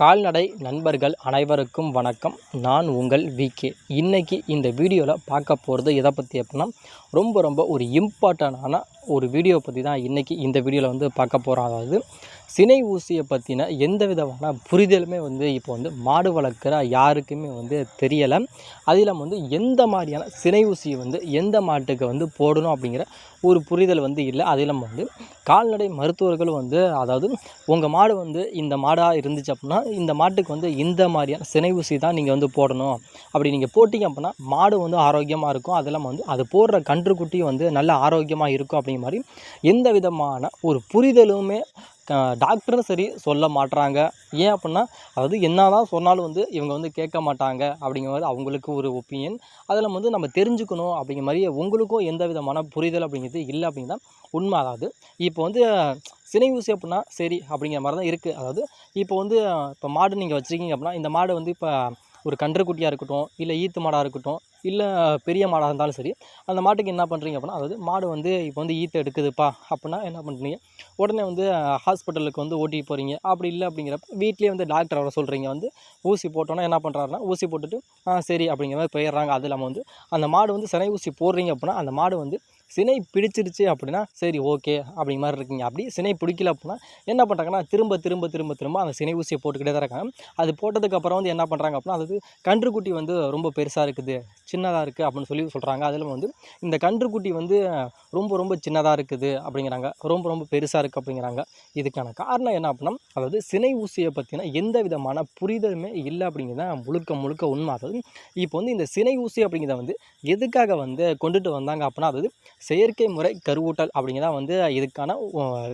கால்நடை நண்பர்கள் அனைவருக்கும் வணக்கம். நான் உங்கள் விகே இன்றைக்கி இந்த வீடியோவில் பார்க்க போகிறது எதை பற்றி அப்படின்னா ரொம்ப ரொம்ப ஒரு இம்பார்ட்டண்டான ஒரு வீடியோ பற்றி தான் இன்றைக்கி இந்த வீடியோவில் வந்து பார்க்க போகிறோம் அதாவது சினை ஊசியை பற்றின எந்த விதமான புரிதலுமே வந்து இப்போ வந்து மாடு வளர்க்குற யாருக்குமே வந்து தெரியலை. அது இல்லாமல் வந்து எந்த மாதிரியான சினை ஊசியை வந்து எந்த மாட்டுக்கு வந்து போடணும் அப்படிங்கிற ஒரு புரிதல் வந்து இல்லை. அது இல்லாமல் வந்து கால்நடை மருத்துவர்களும் வந்து அதாவது உங்கள் மாடு வந்து இந்த மாடாக இருந்துச்சு அப்படின்னா இந்த மாட்டுக்கு வந்து இந்த மாதிரியான சினை ஊசி தான் நீங்கள் வந்து போடணும். அப்படி நீங்கள் போட்டிங்க அப்படின்னா மாடு வந்து ஆரோக்கியமாக இருக்கும். அது இல்லாமல் வந்து அது போடுற கன்றுக்குட்டி வந்து நல்ல ஆரோக்கியமாக இருக்கும் அப்படிங்கிற மாதிரி எந்த விதமான ஒரு புரிதலுமே டாக்டரும் சரி சொல்ல மாட்டுறாங்க ஏன் அப்படின்னா அதாவது என்ன தான் சொன்னாலும் வந்து இவங்க வந்து கேட்க மாட்டாங்க அப்படிங்கிற மாதிரி அவங்களுக்கு ஒரு ஒப்பீனியன் அதில் வந்து நம்ம தெரிஞ்சுக்கணும் அப்படிங்கிற மாதிரி உங்களுக்கும் எந்த விதமான புரிதல் அப்படிங்கிறது இல்லை அப்படின்னா உண்மை. அதாவது இப்போ வந்து சினை ஊசி அப்படின்னா சரி அப்படிங்கிற மாதிரி தான் இருக்குது அதாவது இப்போ வந்து இப்போ மாடு நீங்கள் வச்சுருக்கீங்க அப்படின்னா இந்த மாடு வந்து இப்போ ஒரு கன்றுக்குட்டியாக இருக்கட்டும் இல்லை ஈத்து மாடாக இருக்கட்டும் இல்லை பெரிய மாடாக இருந்தாலும் சரி அந்த மாட்டுக்கு என்ன பண்ணுறீங்க அப்படின்னா அதாவது மாடு வந்து இப்போ வந்து ஈத்து எடுக்குதுப்பா அப்படின்னா என்ன பண்ணுறீங்க உடனே வந்து ஹாஸ்பிட்டலுக்கு வந்து ஓட்டிட்டு போகிறீங்க அப்படி இல்லை அப்படிங்கிறப்ப வீட்லேயே வந்து டாக்டர் அவரை சொல்கிறீங்க வந்து ஊசி போட்டோன்னா என்ன பண்ணுறாருன்னா ஊசி போட்டுட்டு சரி அப்படிங்கிற மாதிரி போயிடுறாங்க. அது இல்லாமல் வந்து அந்த மாடு வந்து சினை ஊசி போடுறீங்க அப்படின்னா அந்த மாடு வந்து சினை பிடிச்சிருச்சு அப்படின்னா சரி ஓகே அப்படிங்க மாதிரி இருக்கீங்க. அப்படி சினை பிடிக்கல அப்படின்னா என்ன பண்ணுறாங்கன்னா திரும்ப திரும்ப திரும்ப திரும்ப அந்த சினை ஊசியை போட்டுக்கிட்டே தான் இருக்காங்க. அது போட்டதுக்கப்புறம் வந்து என்ன பண்ணுறாங்க அப்படின்னா அதாவது கன்றுக்குட்டி வந்து ரொம்ப பெருசாக இருக்குது சின்னதாக இருக்குது அப்படின்னு சொல்லி சொல்கிறாங்க அதில் வந்து இந்த கன்றுக்குட்டி வந்து ரொம்ப ரொம்ப சின்னதாக இருக்குது அப்படிங்கிறாங்க. ரொம்ப ரொம்ப பெருசாக இருக்குது அப்படிங்கிறாங்க. இதுக்கான காரணம் என்ன அப்படின்னா அதாவது சினை ஊசியை பற்றின எந்த விதமான புரிதலுமே இல்லை அப்படிங்கிறத முழுக்க முழுக்க உண்மை. அதாவது இப்போ வந்து இந்த சினை ஊசி அப்படிங்கிறத வந்து எதுக்காக வந்து கொண்டுட்டு வந்தாங்க அப்படின்னா அதாவது செயற்கை முறை கருவூட்டல் அப்படிங்கிறதா வந்து இதுக்கான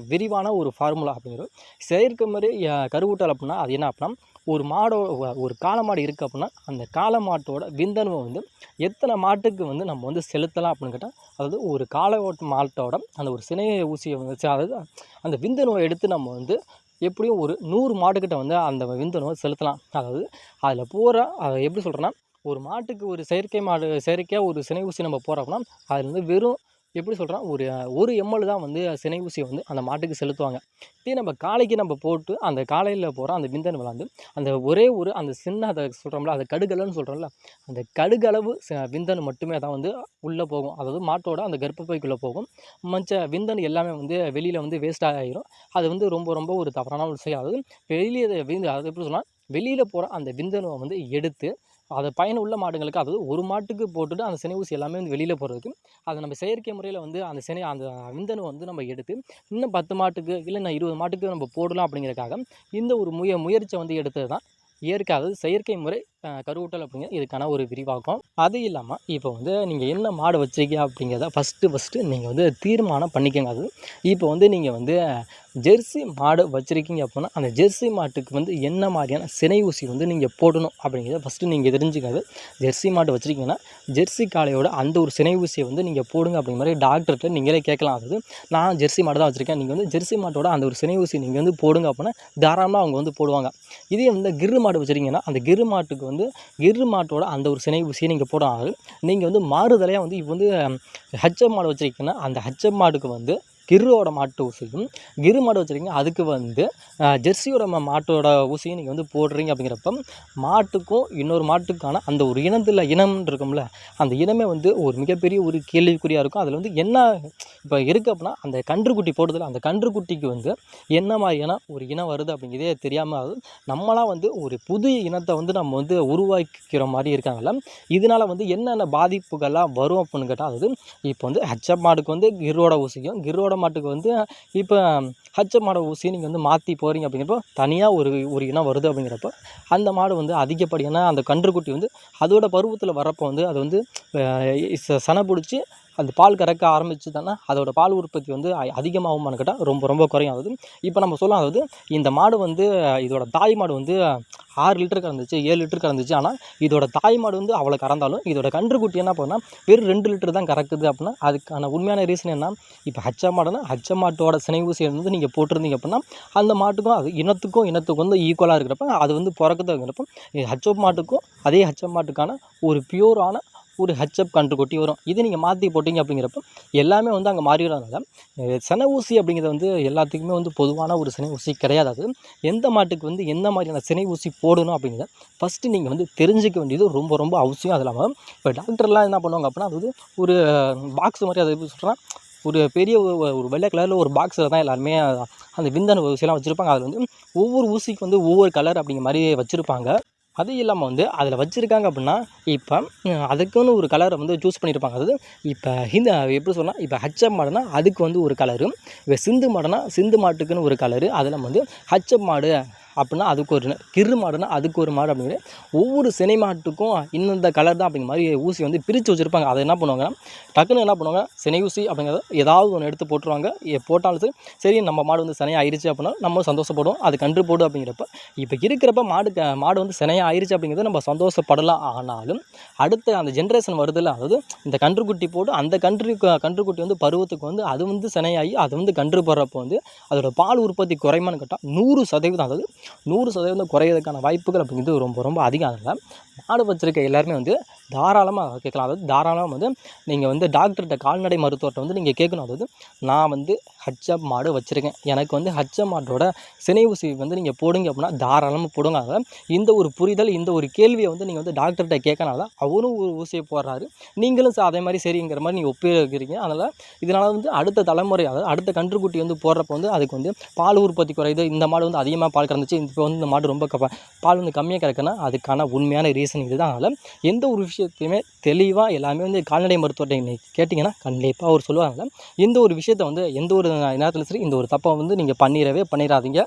விரிவான ஒரு ஃபார்முலா அப்படிங்கிறது செயற்கை முறை கருவூட்டல் அப்படின்னா அது என்ன அப்படின்னா ஒரு மாடோ ஒரு காளை மாடு இருக்குது அப்படின்னா அந்த காளை மாட்டோட விந்தணுவை வந்து எத்தனை மாட்டுக்கு வந்து நம்ம வந்து செலுத்தலாம் அப்படின்னு கேட்டால் அதாவது ஒரு காளை ஓட்ட மாட்டோட அந்த ஒரு சினை ஊசியை வந்து அதாவது அந்த விந்தணுவை எடுத்து நம்ம வந்து எப்படியும் ஒரு நூறு மாட்டுக்கிட்ட வந்து அந்த விந்தணுவை செலுத்தலாம். அதாவது அதில் போகிற அதை எப்படி சொல்கிறேன்னா ஒரு மாட்டுக்கு ஒரு செயற்கை மாடு செயற்கையாக ஒரு சினை ஊசி நம்ம போகிறோம்னா அதில் வந்து வெறும் எப்படி சொல்கிறோம் ஒரு ஒரு எம்எல் தான் வந்து சினை ஊசியை வந்து அந்த மாட்டுக்கு செலுத்துவாங்க. இதே நம்ம காளைக்கு நம்ம போட்டு அந்த காலையில் போகிற அந்த விந்தன் விளாந்து அந்த ஒரே ஒரு அந்த சின்ன அதை சொல்கிறோம்ல அந்த கடுகலன்னு சொல்கிறோம்ல அந்த கடுகளவு விந்தன் மட்டுமே தான் வந்து உள்ளே போகும். அதாவது மாட்டோட அந்த கர்ப்பப்பைக்குள்ளே போகும். மச்ச விந்தன் எல்லாமே வந்து வெளியில் வந்து வேஸ்ட் ஆகிரும் அது வந்து ரொம்ப ரொம்ப ஒரு தவறான ஒரு விஷயம் அதாவது வெளியே விந்து அது எப்படி சொன்னால் வெளியில் போகிற அந்த விந்தணுவை வந்து எடுத்து அதை பயன் உள்ள மாடுங்களுக்கு அதாவது ஒரு மாட்டுக்கு போட்டுட்டு அந்த சினை ஊசி எல்லாமே வந்து வெளியில் போகிறதுக்கு அதை நம்ம செயற்கை முறையில் வந்து அந்த சினை அந்த விந்தணு வந்து நம்ம எடுத்து இன்னும் பத்து மாட்டுக்கு இல்லை இருபது மாட்டுக்கு நம்ம போடலாம் அப்படிங்கிறதுக்காக இந்த ஒரு முய முயற்சியை வந்து எடுத்தது தான் இயற்கை அதாவது செயற்கை முறை கருவூட்டல் அப்படிங்கிறது இதுக்கான ஒரு விரிவாக்கம். அது இல்லாமல் இப்போ வந்து நீங்கள் என்ன மாடு வச்சுருக்கீங்க அப்படிங்கிறத ஃபஸ்ட்டு ஃபஸ்ட்டு நீங்கள் வந்து தீர்மானம் பண்ணிக்கங்க. அது இப்போ வந்து நீங்கள் வந்து ஜெர்சி மாடு வச்சுருக்கீங்க அப்படின்னா அந்த ஜெர்சி மாட்டுக்கு வந்து என்ன மாதிரியான சினை ஊசி வந்து நீங்கள் போடணும் அப்படிங்கிறத ஃபஸ்ட்டு நீங்கள் தெரிஞ்சுக்காது ஜெர்சி மாடு வச்சுருக்கீங்கன்னா ஜெர்சி காளையோட அந்த ஒரு சினை ஊசியை வந்து நீங்கள் போடுங்க அப்படிங்கிற மாதிரி டாக்டர்கிட்ட நீங்களே கேட்கலாம். அதாவது நான் ஜெர்சி மாடு தான் வச்சுருக்கேன். நீங்கள் வந்து ஜெர்சி மாட்டோட அந்த ஒரு சினை ஊசி நீங்கள் வந்து போடுங்க அப்படின்னா தாராளமாக அவங்க வந்து போடுவாங்க. இதே வந்து கிரு மாடு வச்சுருக்கீங்கன்னா அந்த கிரு மாட்டுக்கு வந்து கிரு மாட்டோட அந்த ஒரு சினை ஊசியை நீங்கள் போடாது நீங்கள் வந்து மாறுதலையாக வந்து இப்போ வந்து ஹெச்எம் மாடு வச்சுருக்கீங்கன்னா அந்த ஹெச்எம் மாடுக்கு வந்து கிருவோட மாட்டு ஊசியும் கிரு மாடு வச்சுருக்கீங்க அதுக்கு வந்து ஜெர்சியோட மாட்டோட ஊசியும் நீங்கள் வந்து போடுறீங்க அப்படிங்கிறப்ப மாட்டுக்கும் இன்னொரு மாட்டுக்கான அந்த ஒரு இனத்தில் இனம் இருக்கும்ல அந்த இனமே வந்து ஒரு மிகப்பெரிய ஒரு கேள்விக்குறியாக இருக்கும். அதில் வந்து என்ன இப்போ இருக்குது அப்படின்னா அந்த கன்றுக்குட்டி போடுறதுல அந்த கன்றுக்குட்டிக்கு வந்து என்ன மாதிரியான ஒரு இனம் வருது அப்படிங்கிறதே தெரியாமல் நம்மளாம் வந்து ஒரு புது இனத்தை வந்து நம்ம வந்து உருவாக்கிக்கிற மாதிரி இருக்காங்கல்ல இதனால் வந்து என்னென்ன பாதிப்புகள்லாம் வரும் அப்படின்னு கேட்டால் அதாவது இப்போ வந்து ஹெச்எப் மாடுக்கு வந்து கிரோட ஊசிக்கும் கிரோட மாட்டுக்கு வந்து இப்போ ஹச்ச மாடு ஊசியை நீங்கள் வந்து மாற்றி போகிறீங்க அப்படிங்கிறப்போ தனியாக ஒரு ஒரு இனம் வருது அப்படிங்கிறப்ப அந்த மாடு வந்து அதிகப்படியான அந்த கன்றுக்குட்டி வந்து அதோட பருவத்தில் வரப்போ வந்து அது வந்து சனை பிடிச்சி அந்த பால் கறக்க ஆரம்பிச்சு தானே அதோட பால் உற்பத்தி வந்து அதிகமாகுமான்னு கேட்டால் ரொம்ப ரொம்ப குறையும் அதாவது இப்போ நம்ம சொல்லலாம் அதாவது இந்த மாடு வந்து இதோட தாய் மாடு வந்து ஆறு லிட்டர் கறந்துச்சு ஏழு லிட்டர் கறந்துச்சு. ஆனால் இதோட தாய் மாடு வந்து அவ்வளோ கறந்தாலும் இதோட கன்றுக்குட்டி என்ன பண்ணால் வெறும் ரெண்டு லிட்டர் தான் கறக்குது அப்படின்னா அதுக்கான உண்மையான ரீசன் என்ன? இப்போ ஹச்ச மாடுனா ஹச்ச மாட்டோட சினைவு ஊசி வந்து நீங்கள் போட்டிருந்தீங்க அப்படின்னா அந்த மாட்டுக்கும் அது இனத்துக்கும் இனத்துக்கும் வந்து ஈக்குவலாக இருக்கிறப்ப அது வந்து பிறக்குதுங்கிறப்ப ஹச்ச மாட்டுக்கும் அதே ஹச்ச மாட்டுக்கான ஒரு பியூரான ஒரு ஹெச்எஃப் கன்று கொட்டி வரும். இது நீங்கள் மாற்றி போட்டிங்க அப்படிங்கிறப்ப எல்லாமே வந்து அங்கே மாறிடுறதுனால சென ஊசி அப்படிங்கிறது வந்து எல்லாத்துக்குமே வந்து பொதுவான ஒரு சினை ஊசி கிடையாது. அது எந்த மாட்டுக்கு வந்து எந்த மாதிரியான சினை ஊசி போடணும் அப்படிங்கிறத ஃபஸ்ட்டு நீங்கள் வந்து தெரிஞ்சுக்க வேண்டியது ரொம்ப ரொம்ப அவசியம். அது இல்லாமல் இப்போ டாக்டர்லாம் என்ன பண்ணுவாங்க அப்படின்னா அது வந்து ஒரு பாக்ஸ் மாதிரி அதை எப்படி சொல்கிறேன் ஒரு பெரிய ஒரு ஒரு வெள்ளை கலரில் ஒரு பாக்ஸில் தான் எல்லாருமே அந்த விந்தணு ஊசியெல்லாம் வச்சுருப்பாங்க. அதில் வந்து ஒவ்வொரு ஊசிக்கு வந்து ஒவ்வொரு கலர் அப்படிங்கிற மாதிரி வச்சுருப்பாங்க. அது இல்லாமல் வந்து அதில் வச்சுருக்காங்க அப்படின்னா இப்போ அதுக்குன்னு ஒரு கலரை வந்து சூஸ் பண்ணியிருப்பாங்க அதாவது இப்போ ஹிந்த எப்படி சொன்னால் இப்போ ஹச்சப் மாடுனா அதுக்கு வந்து ஒரு கலரு இப்போ சிந்து மாடுனா சிந்து மாட்டுக்குன்னு ஒரு கலரு அதில் வந்து ஹச்சப் மாடு அப்படின்னா அதுக்கு ஒரு கிரு மாடுனா அதுக்கு ஒரு மாடு அப்படிங்கிற ஒவ்வொரு சினை மாட்டுக்கும் இந்தந்த கலர் தான் அப்படிங்கிற மாதிரி ஊசி வந்து பிரித்து வச்சுருப்பாங்க. அதை என்ன பண்ணுவாங்கன்னா டக்குன்னு என்ன பண்ணுவாங்க சினை ஊசி அப்படிங்கிறத ஏதாவது ஒன்று எடுத்து போட்டுருவாங்க. போட்டாலும் சரி சரி நம்ம மாடு வந்து சினையாக ஆயிடுச்சு அப்படின்னா நம்ம சந்தோஷப்படுவோம். அது கன்று போடு அப்படிங்கிறப்ப இப்போ இருக்கிறப்ப மாடு மாடு வந்து சினையாக ஆயிடுச்சு அப்படிங்கிறத நம்ம சந்தோஷப்படலாம். ஆனாலும் அடுத்த அந்த ஜென்ரேஷன் வருதில்ல அதாவது இந்த கன்றுக்குட்டி போட்டு அந்த கன்று கன்றுக்குட்டி வந்து பருவத்துக்கு வந்து அது வந்து சினையாகி அது வந்து கன்று போடுறப்போ வந்து அதோட பால் உற்பத்தி குறைமான்னு கேட்டால் நூறு சதவீதம் அதாவது நூறு சதவீதம் குறையிறதுக்கான வாய்ப்புகள் அப்படிங்கிறது ரொம்ப ரொம்ப அதிகம் அதில். மாடு வச்சுருக்க எல்லாருமே வந்து தாராளமாக கேட்கலாம். அதாவது தாராளமாக வந்து நீங்கள் வந்து டாக்டர்கிட்ட கால்நடை மருத்துவர்கிட்ட வந்து நீங்கள் கேட்கணும். அதாவது நான் வந்து ஹச்எப் மாடு வச்சுருக்கேன். எனக்கு வந்து ஹச்எப் மாட்டோட சினை ஊசி வந்து நீங்கள் போடுங்க அப்படின்னா தாராளமாக போடுங்க. அதனால் இந்த ஒரு புரிதல் இந்த ஒரு கேள்வியை வந்து நீங்கள் வந்து டாக்டர்கிட்ட கேட்கனால அவரும் ஒரு ஊசியை போடுறாரு. நீங்களும் ச- அதே மாதிரி சரிங்கிற மாதிரி நீங்கள் ஒப்பிடுறீங்க அதனால் இதனால் வந்து அடுத்த தலைமுறை அதாவது அடுத்த கன்றுக்குட்டி வந்து போடுறப்ப வந்து அதுக்கு வந்து பால் உற்பத்தி குறையுது. இந்த மாடு வந்து அதிகமாக பால் கறந்துச்சு. இப்போ வந்து இந்த மாடு ரொம்ப க- பால் வந்து கம்மியாக கறக்குன்னா அதுக்கான உண்மையான ரீசன் இதுதான். எந்த ஒரு விஷயத்தையுமே தெளிவாக எல்லாமே வந்து கால்நடை மருத்துவர்கிட்ட நீங்கள் கேட்டிங்கன்னா கண்டிப்பாக அவர் சொல்லுவாங்க எந்த ஒரு விஷயத்த வந்து எந்த ஒரு நேரத்தில் சரி இந்த ஒரு தப்பை வந்து நீங்கள் பண்ணிடவே பண்ணிடாதீங்க.